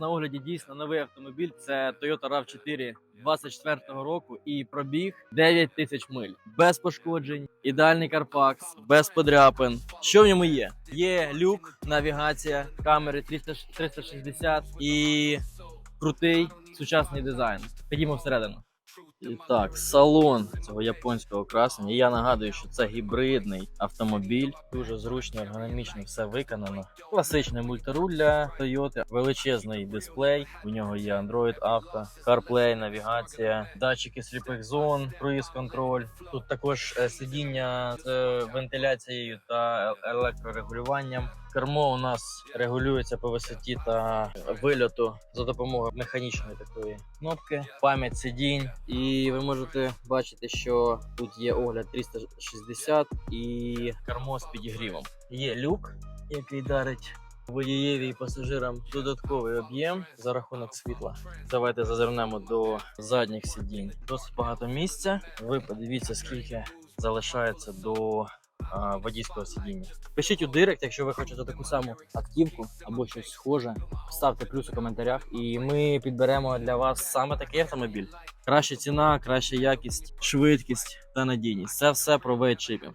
На огляді дійсно новий автомобіль. Це Toyota RAV4 24-го року і пробіг 9 тисяч миль. Без пошкоджень, ідеальний карпакс, без подряпин. Що в ньому є? Є люк, навігація, камери 360 і крутий сучасний дизайн. Ходімо всередину. І так, салон цього японського красення. Я нагадую, що це гібридний автомобіль. Дуже зручно, ергономічно все виконано. Класичне мультируль для Toyota, величезний дисплей. У нього є Android Auto, CarPlay, навігація, датчики сліпих зон, круїз контроль. Тут також е, сидіння з вентиляцією та електрорегулюванням. Кермо у нас регулюється по висоті та вильоту за допомогою механічної такої кнопки, пам'ять сидінь. І ви можете бачити, що тут є огляд 360 і кермо з підігрівом. Є люк, який дарить водієві і пасажирам додатковий об'єм за рахунок світла. Давайте зазирнемо до задніх сидінь. Досить багато місця. Ви подивіться, скільки залишається до водійського сидіння. Пишіть у директ, якщо ви хочете таку саму активку або щось схоже. Ставте плюс у коментарях, і ми підберемо для вас саме такий автомобіль. Краща ціна, краща якість, швидкість та надійність. Це все про вейдшипінг.